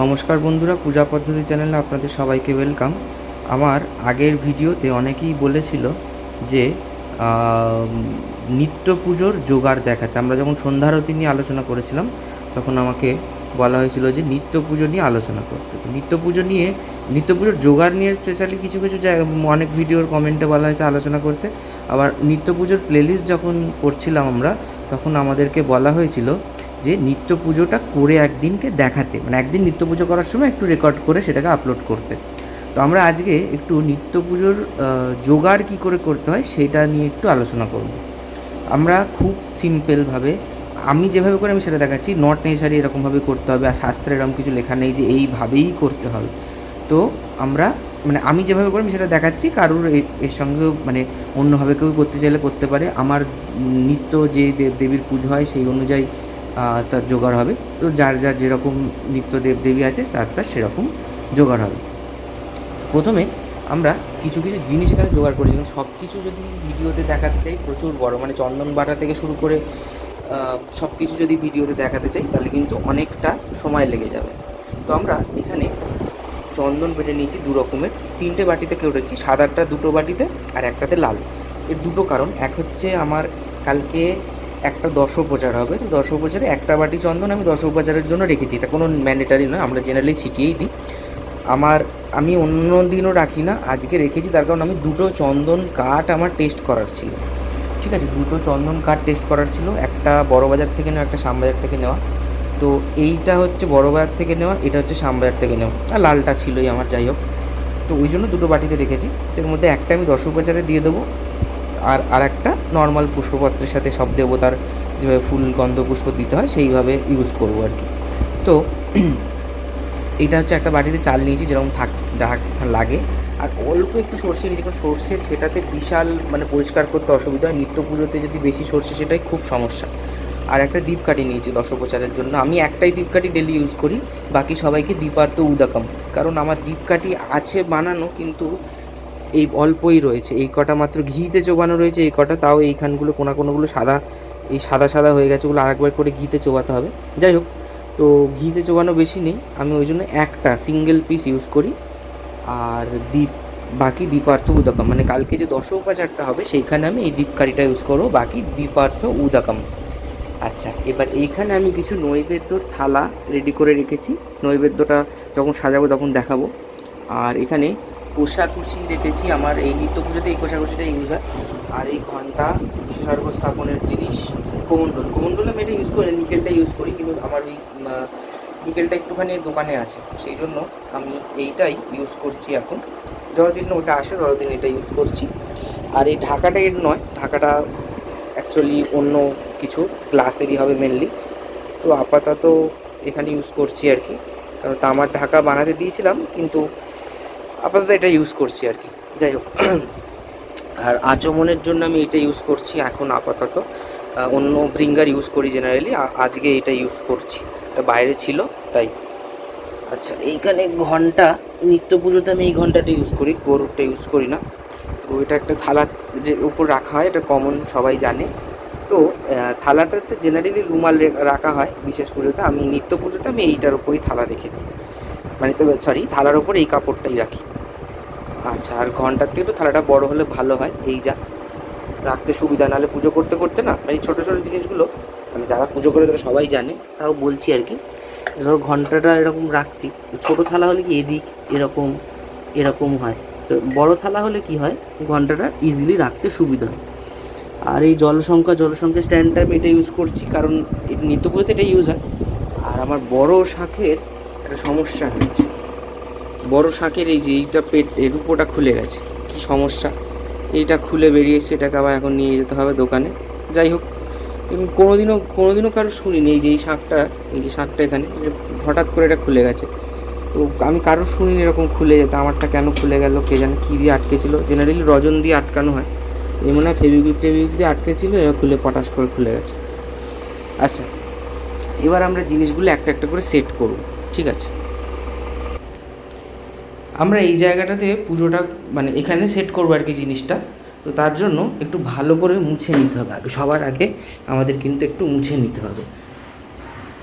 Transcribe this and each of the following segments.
নমস্কার বন্ধুরা, পূজা পদ্ধতি চ্যানেলে আপনাদের সবাইকে ওয়েলকাম। আমার আগের ভিডিওতে অনেকেই বলেছিল যে নিত্য পুজোর জোগাড় দেখাতে। আমরা যখন সন্ধ্যারতি নিয়ে আলোচনা করেছিলাম, তখন আমাকে বলা হয়েছিল যে, নিত্য পুজো নিয়ে আলোচনা করতে। নিত্য পুজো নিয়ে, নিত্য পুজোর জোগাড় নিয়ে স্পেশালি কিছু কিছু জায়গা, অনেক ভিডিওর কমেন্টে বলা হয়েছে আলোচনা করতে। আবার নিত্য পুজোর প্লেলিস্ট যখন করছিলাম আমরা, তখন আমাদেরকে বলা হয়েছিল যে নিত্য পুজোটা করে একদিনকে দেখাতে। মানে একদিন নিত্য পুজো করার সময় একটু রেকর্ড করে সেটাকে আপলোড করতে। তো আমরা আজকে একটু নিত্য পুজোর জোগাড় কী করে করতে হয় সেটা নিয়ে একটু আলোচনা করব। আমরা খুব সিম্পলভাবে আমি যেভাবে করে আমি সেটা দেখাচ্ছি নট নেসারি এরকমভাবে করতে হবে আর শাস্ত্রে এরকম কিছু লেখা নেই যে এইভাবেই করতে হবে। তো আমরা মানে আমি যেভাবে করি আমি সেটা দেখাচ্ছি, কারোর এর সঙ্গেও মানে অন্যভাবে কেউ করতে চাইলে করতে পারে। আমার নিত্য যে দেব দেবীর পুজো হয় সেই অনুযায়ী তার জোগাড় হবে। তো যার যার যেরকম নিত্য দেব দেবী আছে, তার তার সেরকম জোগাড় হবে। প্রথমে আমরা কিছু কিছু জিনিস এখানে জোগাড় করি যেমন সব কিছু যদি ভিডিওতে দেখাতে চাই, প্রচুর বড় মানে চন্দন বাটা থেকে শুরু করে সব কিছু যদি ভিডিওতে দেখাতে চাই, তাহলে কিন্তু অনেকটা সময় লেগে যাবে। তো আমরা এখানে চন্দন বেটে নিয়েছি দু রকমের। তিনটে বাটিতে কেটেছি সাদারটা দুটো বাটিতে আর একটাতে লাল। এর দুটো কারণ। এক হচ্ছে আমার কালকে একটা দশোপচার হবে। তো দশোপচারে একটা বাটি চন্দন আমি দশ উপচারের জন্য রেখেছি। এটা কোনো ম্যান্ডেটারি নয়, আমরা জেনারেলি ছিটিয়েই দিই। আমার, আমি অন্য দিনও রাখি না, আজকে রেখেছি, তার কারণ আমি দুটো চন্দন কাঠ আমার টেস্ট করার ছিল। ঠিক আছে, দুটো চন্দন কাঠ টেস্ট করার ছিল, একটা বড় বাজার থেকে নেওয়া, একটা শ্যামবাজার থেকে নেওয়া। তো এইটা হচ্ছে বড় বাজার থেকে নেওয়া, এটা হচ্ছে শ্যামবাজার থেকে নেওয়া। আর লালটা ছিলই আমার, যাই হোক। তো ওই জন্য দুটো বাটিতে রেখেছি। এর মধ্যে একটা আমি দশ উপচারে দিয়ে দেবো। আর আর একটা নর্মাল পুষ্পপত্রের সাথে সব দেবতার যেভাবে ফুল, গন্ধ, পুষ্প দিতে হয়, সেইভাবে ইউজ করব আর কি। তো, এটা হচ্ছে একটা বাটিতে চাল নিয়েছি, যেরকম থাক লাগে। আর অল্প একটু সর্ষে নিয়েছি, কারণ সর্ষে সেটাতে বিশাল মানে পরিষ্কার করতে অসুবিধা হয়। নিত্য পুজোতে যদি বেশি সর্ষে, সেটাই খুব সমস্যা। আর একটা দ্বীপ কাঠি নিয়েছি দশোপচারের জন্য। আমি একটাই দ্বীপ কাঠি ডেলি ইউজ করি, বাকি সবাইকে দীপার্থ উদাকম। কারণ আমার দ্বীপ কাঠি আছে বানানো, কিন্তু এই অল্পই রয়েছে। এই কটা মাত্র ঘিতে চোবানো রয়েছে, এই কটা তাও এইখানগুলো কোনা কোনোগুলো সাদা, এই সাদা সাদা হয়ে গেছে, ওগুলো আরেকবার করে ঘিতে চোবাতে হবে। যাই হোক, তো ঘিতে চোবানো বেশি নেই, আমি ওই জন্য একটা সিঙ্গেল পিস ইউজ করি। আর দ্বীপ বাকি দ্বীপার্থ উদাকাম মানে কালকে যে দশ উপাচারটা হবে, সেইখানে আমি এই দীপকারিটা ইউজ করব, বাকি দ্বীপার্থ উদাকাম। আচ্ছা এবার এইখানে আমি কিছু নৈবেদ্যর থালা রেডি করে রেখেছি। নৈবেদ্যটা যখন সাজাবো তখন দেখাবো। আর এখানে কোষাকুষি রেখেছি আমার এই নিত্য পুজোতে এই কোষাকুষিটা ইউজ হয়। আর এই ঘণ্টা সর্ব স্থাপনের জিনিস কোমণ্ডল। কোমণ্ডল আমি এটা ইউজ করি নিকেলটা ইউজ করি কিন্তু আমার উম, নিকেলটা একটুখানি দোকানে আছে। সেই জন্য আমি এইটাই ইউজ করছি এখন। যতদিন ওটা আসে ততদিন এটা ইউজ করছি। আর এই ঢাকাটা এর নয় ঢাকাটা অ্যাকচুয়ালি অন্য কিছু গ্লাসেরই হবে মেনলি তো আপাতত এখানে ইউজ করছি আর কি। কারণ তামার ঢাকা বানাতে দিয়েছিলাম কিন্তু আপাতত এটা ইউজ করছি আর কি। যাই হোক। আর আচমনের জন্য আমি এটা ইউজ করছি এখন আপাতত। অন্য ব্রিঙ্গার ইউজ করি জেনারেলি আজকে এটা ইউজ করছি। এটা বাইরে ছিল, তাই। আচ্ছা এইখানে ঘণ্টা, নিত্য পুজোতে আমি এই ঘন্টাটা ইউজ করি। গরুরটা ইউজ করি না। তো এটা একটা থালার উপর রাখা হয়। এটা কমন সবাই জানে। তো থালাটাতে জেনারেলি রুমাল রাখা হয় বিশেষ পুজোতে। আমি নিত্য পুজোতে আমি এইটার উপরই থালা রেখে দিই। মানে সরি থালার উপর এই কাপড়টাই রাখি। আচ্ছা আর ঘণ্টার থেকে একটু থালাটা বড় হলে ভালো হয়। এই যা রাখতে সুবিধা, নাহলে পুজো করতে করতে না মানে ছোটো ছোটো জিনিসগুলো মানে যারা পুজো করে তারা সবাই জানে, তাও বলছি আর কি। ধরো ঘন্টাটা এরকম রাখছি, ছোটো থালা হলে কি এদিক এরকম এরকম হয়? তো বড় থালা হলে কি হয়? ঘন্টাটা ইজিলি রাখতে সুবিধা হয়। আর এই জলসংখ্যা জলসংখ্যা স্ট্যান্ডটা আমি এটা ইউজ করছি, কারণ নিত্য পুজোতে এটা ইউজ হয়। আর আমার বড় শাঁখের একটা সমস্যা হয়েছে বড় শাঁখের এই যে এইটা পেট, এর উপরটা খুলে গেছে। কি সমস্যা? এইটা খুলে বেরিয়েছে, এটাকে আবার এখন নিয়ে যেতে হবে দোকানে। যাই হোক কিন্তু কোনোদিনও কোনোদিনও কারও শুনিনি এই যে এই শাঁখটা, এই যে শাঁখটা এখানে হঠাৎ করে এটা খুলে গেছে। তো আমি কারোর শুনিনি এরকম খুলে যেত, আমারটা কেন খুলে গেল, কে জানে কী দিয়ে আটকেছিল। জেনারেলি রজন দিয়ে আটকানো হয়। এই মনে হয় ফেবিকুইক টেবিকুইক দিয়ে আটকেছিল, এবার খুলে পটাশ করে খুলে গেছে। আচ্ছা এবার আমরা জিনিসগুলো একটা একটা করে সেট করব, ঠিক আছে? আমরা এই জায়গাটাতে পুজোটা মানে এখানে সেট করব আর কি জিনিসটা। তো তার জন্য একটু ভালো করে মুছে নিতে হবে আগে। সবার আগে আমাদের কিন্তু একটু মুছে নিতে হবে।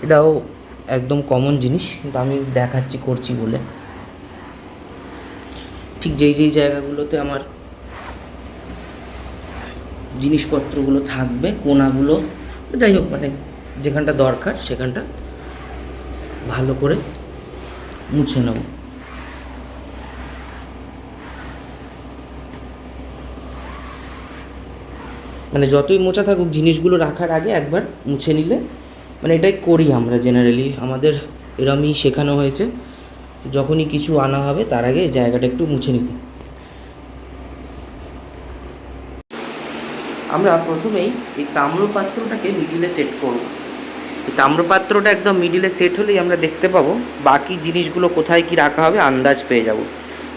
এটাও একদম কমন জিনিস, কিন্তু আমি দেখাচ্ছি, করছি বলে। ঠিক যেই যেই জায়গাগুলোতে আমার জিনিসপত্রগুলো থাকবে, কোনাগুলো, যাই হোক মানে যেখানটা দরকার, সেখানটা ভালো করে মুছে নেব। মানে যতই মোচা থাকুক, জিনিসগুলো রাখার আগে একবার মুছে নিলে মানে এটাই করি আমরা জেনারেলি আমাদের এরমই শেখানো হয়েছে, যখনই কিছু আনা হবে, তার আগে জায়গাটা একটু মুছে নিতে। আমরা প্রথমেই এই তাম্রপাত্রটাকে মিডিলে সেট করব। এই তাম্রপাত্রটা একদম মিডিলে সেট হলেই আমরা দেখতে পাবো, বাকি জিনিসগুলো কোথায় কি রাখা হবে, আন্দাজ পেয়ে যাব।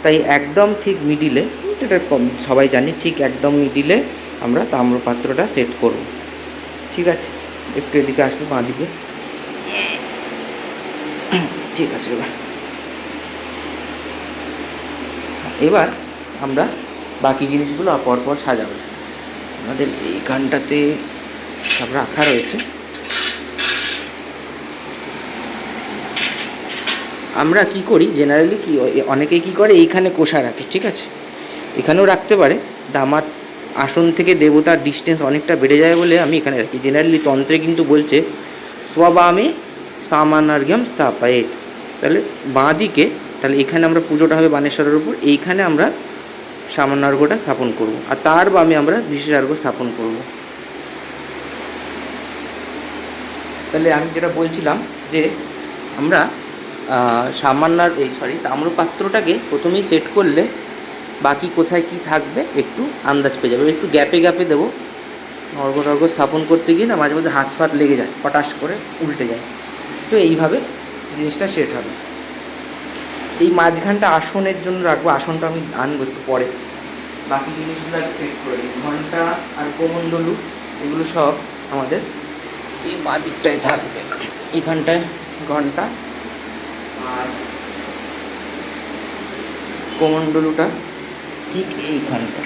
তাই একদম ঠিক মিডিলে এটা সবাই জানি, ঠিক একদম মিডিলে আমরা তাম্রপাত্রটা সেট করব। ঠিক আছে? একটু এদিকে আসবে বাঁ দিকে ঠিক আছে, এবার। এবার আমরা বাকি জিনিসগুলো পরপর সাজাবো। আমাদের এইখানটাতে সব রাখা রয়েছে। আমরা কি করি? জেনারেলি কি, অনেকেই কি করে? এইখানে কোষা রাখে ঠিক আছে? এখানেও রাখতে পারে। তা আমার আসন থেকে দেবতার ডিস্টেন্স অনেকটা বেড়ে যায় বলে আমি এখানে রাখি। জেনারেলি তন্ত্রে কিন্তু বলছে স্ববামে সামানার্ঘ্যম স্থাপায়েত। তাহলে বাঁ দিকে তাহলে এখানে আমরা পুজোটা হবে বানেশ্বরের উপর, এইখানে আমরা সামান্যার্ঘ্যটা স্থাপন করব। আর তার বামে আমরা বিশেষার্ঘ্য স্থাপন করব। তাহলে আমি যেটা বলছিলাম যে, আমরা সামান্যার, এই সরি তাম্রপাত্রটাকে প্রথমেই সেট করলে বাকি কোথায় কি থাকবে একটু আন্দাজ পেয়ে যাবে। একটু গ্যাপে গ্যাপে দেবো। অর্ঘ টর্ঘ স্থাপন করতে গিয়ে না মাঝে মাঝে হাত ফাত লেগে যায় হটাস করে উল্টে যায়। তো এইভাবে জিনিসটা সেট হবে। এই মাঝখানটা আসনের জন্য রাখব, আসনটা আমি আনব একটু পরে। বাকি জিনিসগুলো আগে সেট করে দিই। ঘণ্টা আর কোমণ্ডলু এগুলো সব আমাদের এই বাঁ দিকটায় থাকবে। এখানটায় ঘণ্টা আর কোমণ্ডলুটা ঠিক এইখানটা।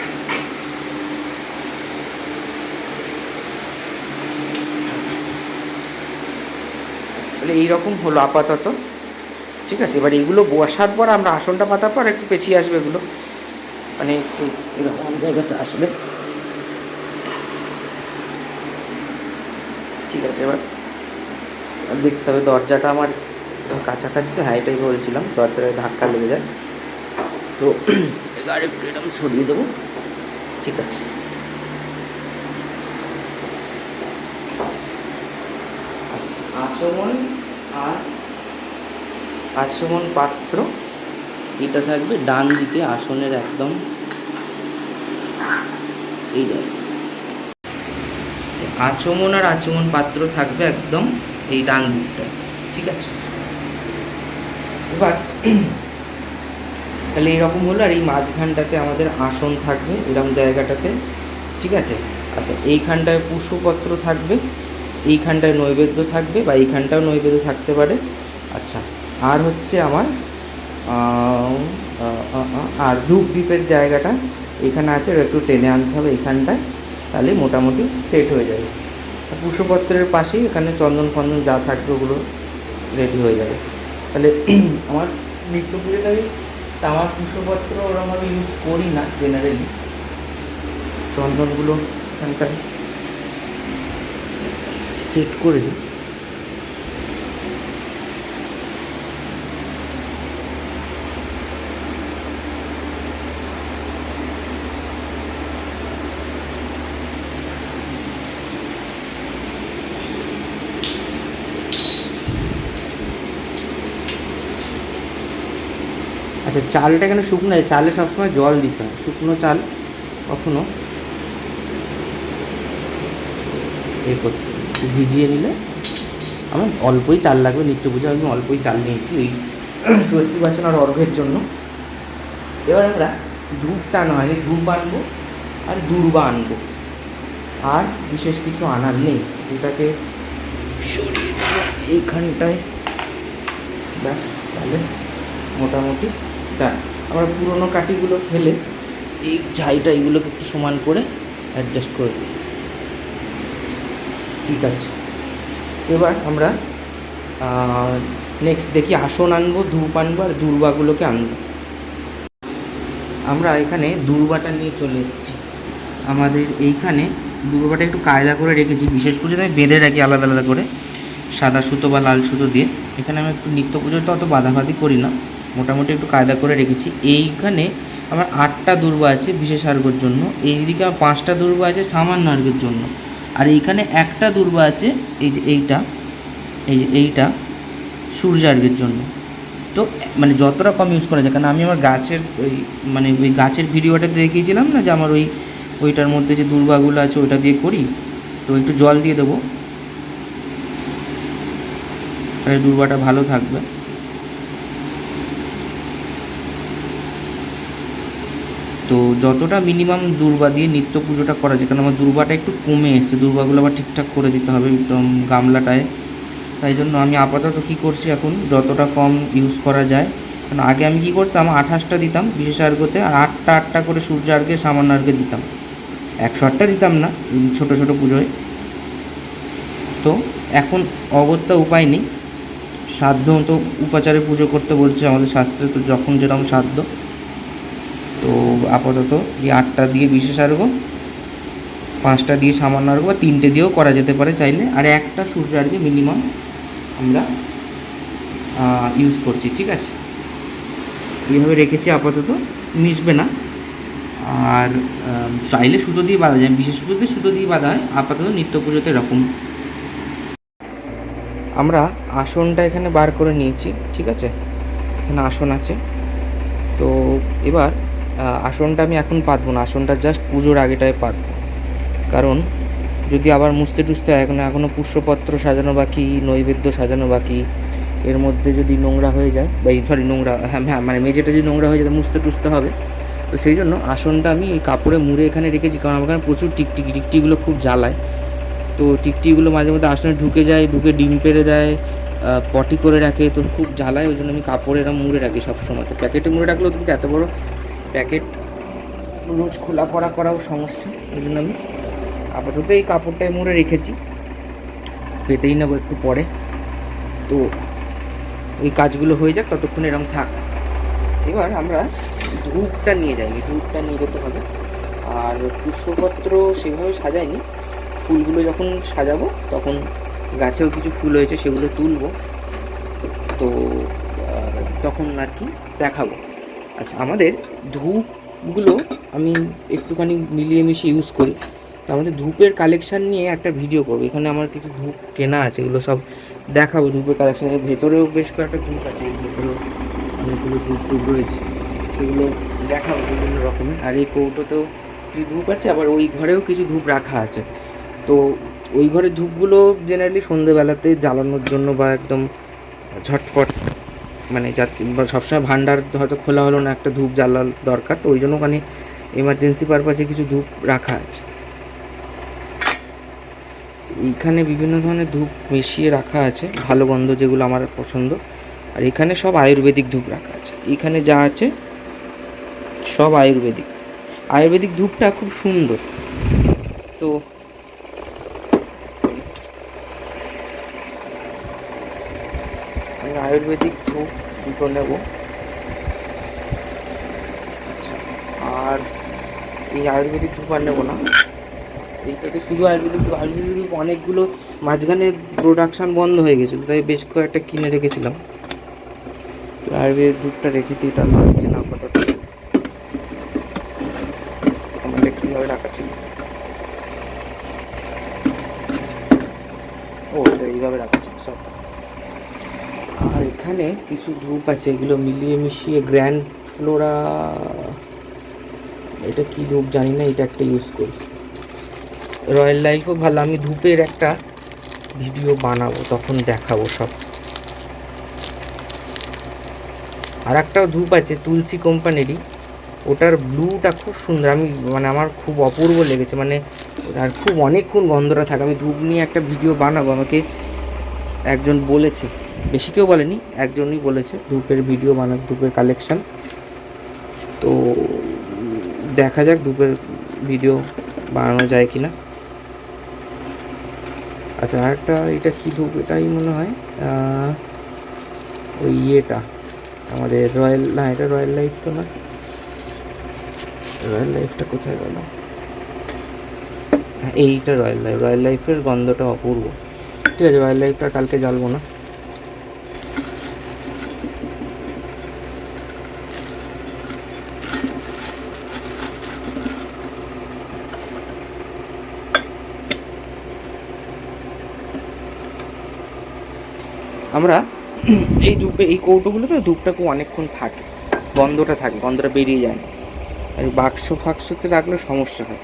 তাহলে এইরকম হলো আপাতত। ঠিক আছে, এবার এগুলো বসার পর আমরা আসনটা পাতার পর একটু পেছিয়ে আসবে এগুলো। মানে একটু এরকম জায়গাতে আসবে ঠিক আছে, এবার দেখতে হবে দরজাটা আমার কাছাকাছি তো এটাই বলছিলাম, দরজাটা ধাক্কা লেগে যায়। তো এবার একটু এরকম সরিয়ে দেবো। ঠিক আছে। আচমন আর আচমন পাত্র এটা থাকবে ডান দিকে আসনের একদম। এই আচমন আর আচমন পাত্র থাকবে একদম এই ডান দিকটায়। ঠিক আছে। এবার তাহলে এইরকম হলো আর এই মাঝখানটাতে আমাদের আসন থাকবে এরকম জায়গাটাতে, ঠিক আছে? আচ্ছা এইখানটায় পুষ্পপত্র থাকবে, এইখানটায় নৈবেদ্য থাকবে বা এইখানটাও নৈবেদ্য থাকতে পারে। আচ্ছা আর হচ্ছে আমার আর ধূপ দ্বীপের জায়গাটা এখানে আছে একটু টেনে আনতে হবে এখানটায় তাহলে মোটামুটি সেট হয়ে যাবে। পুষ্পপত্রের পাশেই এখানে চন্দন ফন্দন যা থাকবে ওগুলো রেডি হয়ে যাবে। তাহলে আমার নিত্য পুজোতে আমি তামার পুষ্পপত্র ওরমভাবে ইউজ করি না জেনারেলি চন্দনগুলো এখানটায় সেট করে দিই। আচ্ছা চালটা কেন শুকনো? চালে সবসময় জল দিতে হয়। শুকনো চাল কখনো এ করতে ভিজিয়ে নিলে আমার অল্পই চাল লাগবে। নিত্য পুজো আমি অল্পই চাল নিয়েছি ওই স্বস্তি বাচন আর অর্ঘের জন্য। এবার আমরা ধূপটা আনা হয়নি ধূপ আনব আর দূর্বা আনব। আর বিশেষ কিছু আনার নেই। এটাকে এইখানটায় ব্যাস, তাহলে মোটামুটি ডান আমরা পুরোনো কাঠিগুলো ফেলে এই ঝাইটা এগুলোকে একটু সমান করে অ্যাডজাস্ট করে দিই। ঠিক আছে। এবার আমরা নেক্সট দেখি আসন আনব, ধূপ আনব আর দুর্বাগুলোকে আনব। আমরা এখানে দুর্বাটা নিয়ে চলে এসেছি। আমাদের এইখানে দুর্বাটা একটু কায়দা করে রেখেছি, বিশেষ পুজোতে আমি বেঁধে রাখি আলাদা আলাদা করে, সাদা সুতো বা লাল সুতো দিয়ে। এখানে আমি একটু নিত্য পুজোতে অত বাধাবাধি করি না। মোটামুটি একটু কায়দা করে রেখেছি। এইখানে আমার আটটা দুর্বা আছে বিশেষ আর্গর জন্য। এইদিকে আমার পাঁচটা দুর্বা আছে সামান্য আর্গের জন্য। আর এইখানে একটা দুর্বা আছে, এই যে এইটা, এই যে এইটা সূর্যার্ঘের জন্য। তো মানে যতটা কম ইউজ করা যায়, কারণ আমি আমার গাছের ওই মানে ওই গাছের ভিডিওটাতে দেখিয়েছিলাম না যে আমার ওই ওইটার মধ্যে যে দুর্বাগুলো আছে ওইটা দিয়ে করি। তো একটু জল দিয়ে দেবো। তাহলে দুর্বাটা ভালো থাকবে। তো যতটা মিনিমাম দুর্বা দিয়ে নিত্য পুজোটা করা যায়, কারণ আমার দুর্বাটা একটু কমে এসছে দুর্বাগুলো আবার ঠিকঠাক করে দিতে হবে একদম গামলাটায়। তাই জন্য আমি আপাতত কী করছি এখন, যতটা কম ইউজ করা যায়। কারণ আগে আমি কী করতাম, আঠাশটা দিতাম বিশেষ আর্ঘতে আর আটটা আটটা করে সূর্য আর্ঘে সামান্য আর্ঘে দিতাম। একশো আটটা দিতাম না ছোটো ছোটো পুজোয়। তো এখন অগত্যা উপায় নেই। সাধ্য মতো উপাচারে পুজো করতে বলছে আমাদের শাস্ত্রে, তো যখন যেরকম সাধ্য আপাতত এই আটটা দিয়ে বিশেষ আর্ঘ পাঁচটা দিয়ে সামান্য আর্ঘ বা তিনটে দিয়েও করা যেতে পারে চাইলে। আর একটা সূর্য আর্ঘে মিনিমাম আমরা ইউজ করছি, ঠিক আছে? এইভাবে রেখেছি আপাতত, মিশবে না। আর চাইলে সুতো দিয়ে বাঁধা যায়, বিশেষ পুজোতে সুতো দিয়ে বাঁধা হয়, আপাতত নিত্য পুজোতে এরকম। আমরা আসনটা এখানে বার করে নিয়েছি, ঠিক আছে? এখানে আসন আছে। তো এবার আসনটা আমি এখন পাতবো না, আসনটা জাস্ট পুজোর আগেটায় পাতবো। কারণ যদি আবার মুছতে টুছতে এখন এখনও পুষ্যপত্র সাজানো বাকি, নৈবেদ্য সাজানো বাকি, এর মধ্যে যদি নোংরা হয়ে যায়, বা সরি নোংরা হ্যাঁ হ্যাঁ মানে মেঝেটা যদি নোংরা হয়ে যায় মুছতে টুছতে হবে। তো সেই জন্য আসনটা আমি কাপড়ে মুড়ে এখানে রেখেছি, কারণ আমার এখানে প্রচুর টিকটিকি টিকটিগুলো খুব জ্বালায়। তো টিকটিগুলো মাঝে মধ্যে আসনে ঢুকে যায়, ঢুকে ডিম পেড়ে দেয় পটি করে রাখে, তো খুব জ্বালায়, ওই জন্য আমি কাপড়ে এরকম মুড়ে রাখি সবসময় তো প্যাকেটে মুড়ে রাখলেও কিন্তু এত বড় প্যাকেট রোজ খোলা পড়া করাও সমস্যা ওই জন্য আমি আপাতত এই কাপড়টায় মুড়ে রেখেছি। পেতেই নেব একটু পরে। তো ওই কাজগুলো হয়ে যাক, ততক্ষণ এরকম থাক। এবার আমরা ধূপটা নিয়ে যাইনি ধূপটা নিয়ে যেতে হবে। আর পুষ্পপত্র সেভাবে সাজাইনি। ফুলগুলো যখন সাজাবো, তখন গাছেও কিছু ফুল হয়েছে, সেগুলো তুলবো। তো তখন আর কি দেখাবো। আচ্ছা আমাদের ধূপগুলো আমি একটুখানি মিলিয়ে মিশিয়ে ইউজ করি। তো আমাদের ধূপের কালেকশান নিয়ে একটা ভিডিও করব। এখানে আমার কিছু ধূপ কেনা আছে, এগুলো সব দেখাবো। ধূপের কালেকশান এর ভেতরেও বেশ কয়েকটা ধূপ আছে ভেতরেও অনেকগুলো ধূপ টুপ রয়েছে। সেগুলো দেখাবো বিভিন্ন রকমের। আর এই কৌটোতেও কিছু ধূপ আছে, আবার ওই ঘরেও কিছু ধূপ রাখা আছে। তো ওই ঘরের ধূপগুলো জেনারেলি সন্ধেবেলাতে জ্বালানোর জন্য বা একদম ঝটপট মানে সবসময় ভান্ডার হয়তো খোলা হলো না, একটা ধূপ জ্বালার দরকার, তো ওই জন্য ওখানে এমার্জেন্সি পারপাসে কিছু ধূপ রাখা আছে। এইখানে বিভিন্ন ধরনের ধূপ মিশিয়ে রাখা আছে, ভালো গন্ধ যেগুলো আমার পছন্দ। আর এখানে সব আয়ুর্বেদিক ধূপ রাখা আছে। এখানে যা আছে, সব আয়ুর্বেদিক। আয়ুর্বেদিক ধূপটা খুব সুন্দর। তো আমি আয়ুর্বেদিক ধূপ দুটো নেব। আচ্ছা আর এই আয়ুর্বেদিক ধূপ আর নেব না। এইটাতে শুধু আয়ুর্বেদিক ধূপ আয়ুর্বেদিক ধূপ অনেকগুলো মাঝখানে প্রোডাকশান বন্ধ হয়ে গেছিল তাই বেশ কয়েকটা কিনে রেখেছিলাম। আয়ুর্বেদিক ধূপটা রেখে দিই, এটা লাগছে না আপাতত। আমাদের কীভাবে রাখা ছিল ও এইভাবে রাখা ছিল সব। আর এখানে কিছু ধূপ আছে, এগুলো মিলিয়ে মিশিয়ে গ্র্যান্ড ফ্লোরা, এটা কি ধূপ জানি না, এটা একটা ইউজ করি। রয়্যাল লাইফও ভালো, আমি ধূপের একটা ভিডিও বানাবো, তখন দেখাবো সব। আর একটা ধূপ আছে, তুলসী কোম্পানিরই। ওটার ব্লুটা খুব সুন্দর, আমি মানে আমার খুব অপূর্ব লেগেছে মানে আর খুব অনেকক্ষণ গন্ধটা থাকে। আমি ধূপ নিয়ে একটা ভিডিও বানাবো, আমাকে একজন বলেছে। বেশি কেউ বলেনি একজনই বলেছে ধূপের ভিডিও বানাক ধূপের কালেকশান তো দেখা যাক ধূপের ভিডিও বানানো যায় কি না আচ্ছা আরেকটা এটা কী ধূপ? এটাই মনে হয় ওই ইয়েটা আমাদের রয়্যাল না এটা রয়্যাল লাইফ তো না। রয়্যাল লাইফটা কোথায় গেল? হ্যাঁ, এইটা রয়্যাল লাইফ। রয়্যাল লাইফের গন্ধটা অপূর্ব। ঠিক আছে রয়্যাল লাইফটা কালকে জ্বালবো না। আমরা এই ধূপে, এই কৌটোগুলোতে না ধূপটা খুব অনেকক্ষণ থাকে, গন্ধটা থাকে, গন্ধটা বেরিয়ে যায় না। আর বাক্স ফাক্সতে রাখলে সমস্যা হয়।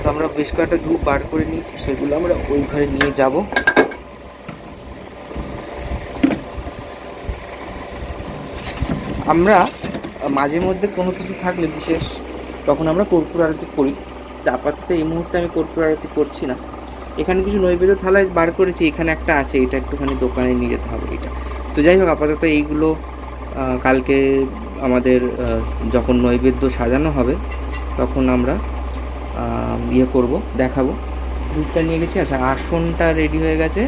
তো আমরা বেশ কয়েকটা ধূপ বার করে নিয়েছি, সেগুলো আমরা ওই ঘরে নিয়ে যাব। আমরা মাঝে মধ্যে কোনো কিছু থাকলে বিশেষ, তখন আমরা কর্পূর আরতি করি। তা আপাতত এই মুহূর্তে আমি কর্পূর আরতি করছি না। এখানে কিছু নৈবেদ্য থালায় বার করেছি, এখানে একটা আছে, এটা একটুখানি দোকানে নিয়ে যেতে হবে এটা। তো যাই হোক, আপাতত এইগুলো কালকে আমাদের যখন নৈবেদ্য সাজানো হবে, তখন আমরা ইয়ে করব, দেখাবো। দুধটা নিয়ে গেছি আচ্ছা আসনটা রেডি হয়ে গেছে।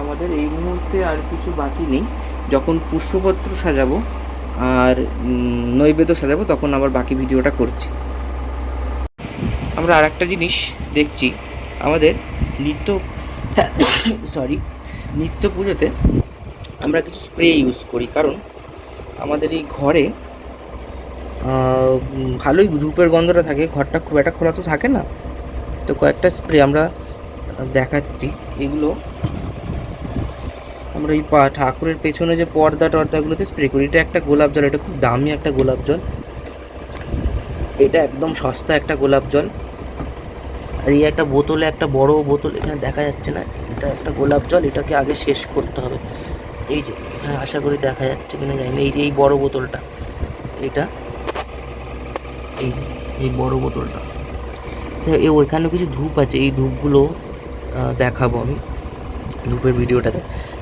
আমাদের এই মুহূর্তে আর কিছু বাকি নেই। যখন পুষ্পপত্র সাজাবো আর নৈবেদ্য সাজাবো, তখন আবার বাকি ভিডিওটা করছি। আমরা আর একটা জিনিস দেখছি, আমাদের নিত্য সরি নিত্য পুজোতে আমরা কিছু স্প্রে ইউজ করি। কারণ আমাদের এই ঘরে ভালোই ধূপের গন্ধটা থাকে, ঘরটা খুব একটা খোলা তো থাকে না। তো কয়েকটা স্প্রে আমরা দেখাচ্ছি। এগুলো আমরা এই পা ঠাকুরের পেছনে যে পর্দা টর্দাগুলোতে স্প্রে করি, এটা একটা গোলাপ জল, এটা খুব দামি একটা গোলাপ জল। এটা একদম সস্তা একটা গোলাপ জল। আর এই একটা বোতলে, একটা বড় বোতল এখানে দেখা যাচ্ছে না। এটা একটা গোলাপ জল, এটাকে আগে শেষ করতে হবে। এই যে, এখানে আশা করি দেখা যাচ্ছে কিনা জানি না। এই যে, এই বড় বোতলটা, এটা, এই যে, এই বড় বোতলটা। তো এ ওইখানে কিছু ধূপ আছে। এই ধূপগুলো দেখাবো আমি ধূপের ভিডিওটাতে।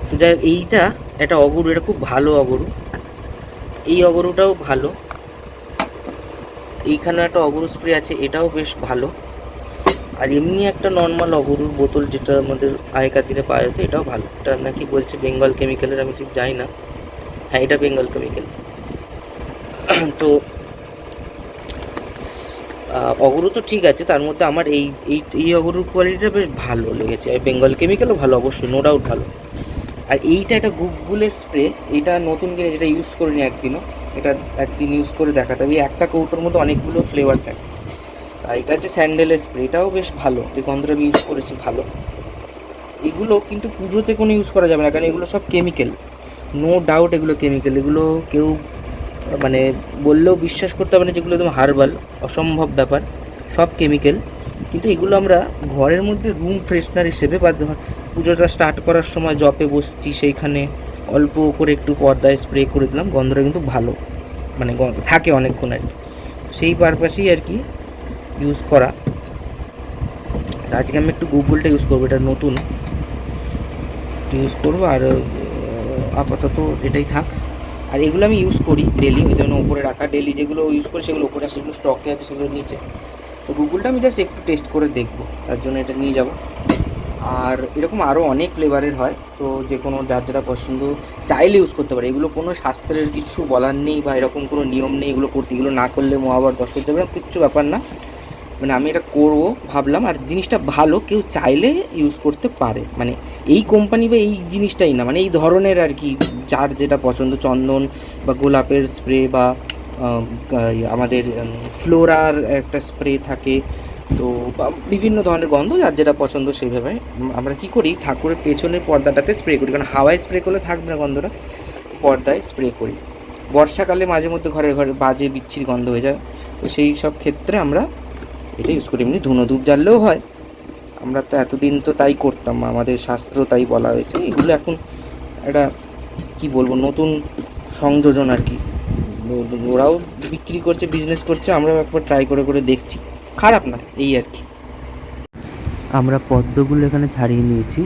তো যাই হোক, এইটা একটা অগরু, এটা খুব ভালো অগরু। এই অগরুটাও ভালো। এইখানে একটা অগরু স্প্রে আছে, এটাও বেশ ভালো। আর এমনি একটা নর্মাল অগরুর বোতল যেটা আমাদের আগেকার দিনে পাওয়া যেত, এটাও ভালো। এটা নাকি বলছে বেঙ্গল কেমিক্যালের আমি ঠিক জানি না। হ্যাঁ এটা বেঙ্গল কেমিক্যাল তো অগরু তো ঠিক আছে, তার মধ্যে আমার এই এই এই অগরুর কোয়ালিটিটা বেশ ভালো লেগেছে। বেঙ্গল কেমিক্যালও ভালো, অবশ্যই নো ডাউট ভালো। আর এইটা একটা গুগলের স্প্রে এটা নতুন কিনে যেটা ইউজ করিনি একদিনও, এটা একদিন ইউজ করে দেখাতে হবে। একটা কৌটোর মধ্যে অনেকগুলো ফ্লেভার থাকে। আর এটা হচ্ছে স্যান্ডেলের স্প্রে, এটাও বেশ ভালো। গন্ধটা আমি ইউজ করেছি, ভালো। এগুলো কিন্তু পুজোতে কোনো ইউজ করা যাবে না, কারণ এগুলো সব কেমিক্যাল নো ডাউট এগুলো কেমিক্যাল এগুলো কেউ মানে বললেও বিশ্বাস করতে হবে না যেগুলো একদম হার্বাল অসম্ভব ব্যাপার, সব কেমিক্যাল কিন্তু এগুলো আমরা ঘরের মধ্যে রুম ফ্রেশনার হিসেবে বা পুজোটা স্টার্ট করার সময় জপে বসছি, সেইখানে অল্প করে একটু পর্দায় স্প্রে করে দিলাম, গন্ধটা কিন্তু ভালো। মানে থাকে অনেকক্ষণ আর কি। সেই পারপাসেই আর কি ইউজ করা। তা আজকে আমি একটু গুগলটা ইউজ করব, এটা নতুন। ইউজ করব আর আপাতত এটাই থাক। আর এগুলো আমি ইউজ করি ডেলি ওই জন্য উপরে রাখা। ডেলি যেগুলো ইউজ করি সেগুলো উপরে আসে, যেগুলো স্টকে আছে সেগুলো নিচে। তো গুগলটা আমি জাস্ট একটু টেস্ট করে দেখব, তার জন্য এটা নিয়ে যাব। আর এরকম আরও অনেক ফ্লেভারের হয়, তো যে কোনো যার যারা পছন্দ চাইলে ইউজ করতে পারে। এগুলো কোনো শাস্ত্রের কিছু বলার নেই বা এরকম কোনো নিয়ম নেই, এগুলো করতে, এগুলো না করলে মহাভারত দশ করতে পারে কিচ্ছু ব্যাপার না। মানে আমি এটা করব ভাবলাম আর জিনিসটা ভালো কেউ চাইলে ইউজ করতে পারে। মানে এই কোম্পানি বা এই জিনিসটাই না মানে এই ধরনের আর কি যার যেটা পছন্দ চন্দন বা গোলাপের স্প্রে বা আমাদের ফ্লোরার একটা স্প্রে থাকে। তো বিভিন্ন ধরনের গন্ধ যার যেটা পছন্দ সেইভাবে উম, আমরা কি করি ঠাকুরের পেছনের পর্দাটাতে স্প্রে করি। কারণ হাওয়ায় স্প্রে করলে থাকবে না গন্ধটা। পর্দায় স্প্রে করি। বর্ষাকালে মাঝে মধ্যে ঘরে ঘরে বাজে বিচ্ছির গন্ধ হয়ে যায়। তো সেই সব ক্ষেত্রে আমরা এটা ইউজ করি, এমনি ধুনো ধূপ জ্বাললেও হয়। আমরা তো এতদিন তো তাই করতাম, আমাদের শাস্ত্র তাই বলা হয়েছে। এগুলো এখন একটা, কি বলব, নতুন সংযোজন আর কি। ওরাও বিক্রি করছে বিজনেস করছে, আমরাও একবার ট্রাই করে করে দেখছি। খারাপ না, এই আর কি। আমরা পদ্মগুলো এখানে ছাড়িয়ে নিয়েছি।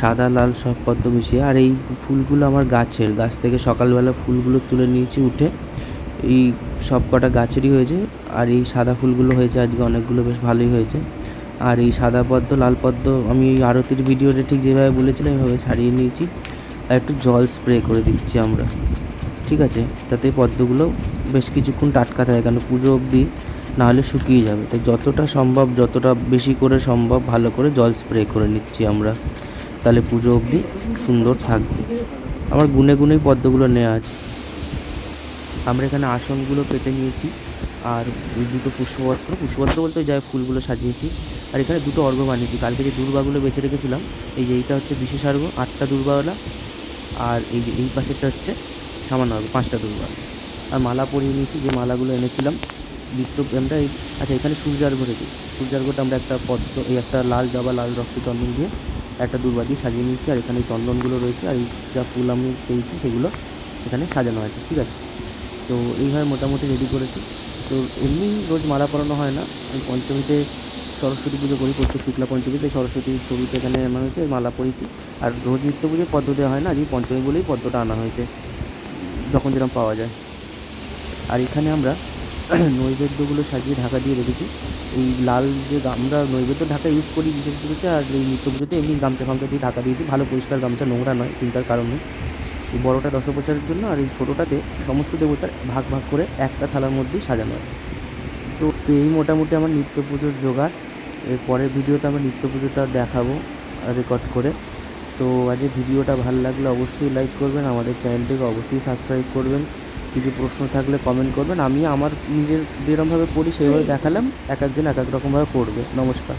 সাদা, লাল সব পদ্ম মিশিয়ে। আর এই ফুলগুলো আমার গাছের, গাছ থেকে সকালবেলা ফুলগুলো তুলে নিয়েছি উঠে। এই সব কটা গাছেরই হয়েছে, আর এই সাদা ফুলগুলো হয়েছে আজকে অনেকগুলো, বেশ ভালোই হয়েছে। আর এই সাদা পদ্ম, লাল পদ্ম, আমি আরতির ভিডিওটা ঠিক যেভাবে বলেছিলাম এইভাবে ছাড়িয়ে নিয়েছি। আর একটু জল স্প্রে করে দিচ্ছি আমরা, ঠিক আছে? তাতে পদ্মগুলো বেশ কিছুক্ষণ টাটকা থাকে, কেন পুজো অবধি নাহলে শুকিয়ে যাবে। তাই যতটা সম্ভব, যতটা বেশি করে সম্ভব, ভালো করে জল স্প্রে করে নিচ্ছি আমরা। তাহলে পুজো অবধি সুন্দর থাকবে। আমার গুনে গুনেই পদ্মগুলো নেওয়া আছে। আমরা এখানে আসনগুলো পেতে নিয়েছি আর ওই দুটো পুষ্পপত্র পুষ্পপত্র বলতে ওই ফুলগুলো সাজিয়েছি। আর এখানে দুটো অর্ঘ বানিয়েছি। কালকে যে দুর্বাগুলো বেছে রেখেছিলাম, এই যে এইটা হচ্ছে বিশেষ অর্ঘ আটটা দুর্বাওয়ালা আর এই যে এই পাশেরটা হচ্ছে সামান্য অর্ঘ, পাঁচটা দুর্বা আর মালা পরিয়ে নিয়েছি, যে মালাগুলো এনেছিলাম, লিপ্ত আমরা এই আচ্ছা এখানে সূর্যার্ঘ রেখে, সূর্যার্ঘটা আমরা একটা পদ্ম, এই একটা লাল জবা, লাল রক্ত চন্দন দিয়ে একটা দুর্বা দিয়ে সাজিয়ে নিচ্ছি আর এখানে চন্দনগুলো রয়েছে, আর এই যা ফুল আমি পেয়েছি সেগুলো এখানে সাজানো আছে ঠিক আছে? তো এইভাবে মোটামুটি রেডি করেছি। তো এমনি রোজ মালা পরানো হয় না। পঞ্চমীতে সরস্বতী পুজো করি, প্রত্যেক শুক্লা পঞ্চমীতে সরস্বতীর ছবিতে এখানে আনা হয়েছে মালা পরিয়েছি। আর রোজ নিত্য পুজোয় পদ্ম দেওয়া হয় না, আজকে পঞ্চমী বলেই পদ্মটা আনা হয়েছে, যখন যেরকম পাওয়া যায়। আর এখানে আমরা নৈবেদ্যগুলো সাজিয়ে ঢাকা দিয়ে রেখেছি। এই লাল যে আমরা নৈবেদ্য ঢাকা ইউজ করি বিশেষ পুজোতে আর এই নিত্য পুজোতে এমনি গামছা ফামছা দিয়ে ঢাকা দিয়ে দিই। ভালো পরিষ্কার গামছা, নোংরা নয়, চিন্তার কারণ নেই। এই বড়োটা দশপ্রচারের জন্য আর এই ছোটোটাতে সমস্ত দেবতার ভাগ ভাগ করে একটা থালার মধ্যেই সাজানো আছে। তো এই মোটামুটি আমার নিত্য পুজোর জোগাড়। এর পরের ভিডিওতে আমরা নিত্য পুজোটা দেখাবো রেকর্ড করে। তো আজ ভিডিওটা ভালো লাগলে অবশ্যই লাইক করবেন আমাদের চ্যানেলটিকে অবশ্যই সাবস্ক্রাইব করবেন। কিছু প্রশ্ন থাকলে কমেন্ট করবেন। আমি আমার নিজের যেরকমভাবে করি সেইভাবে দেখালাম। এক একজন এক এক রকমভাবে করবে। নমস্কার।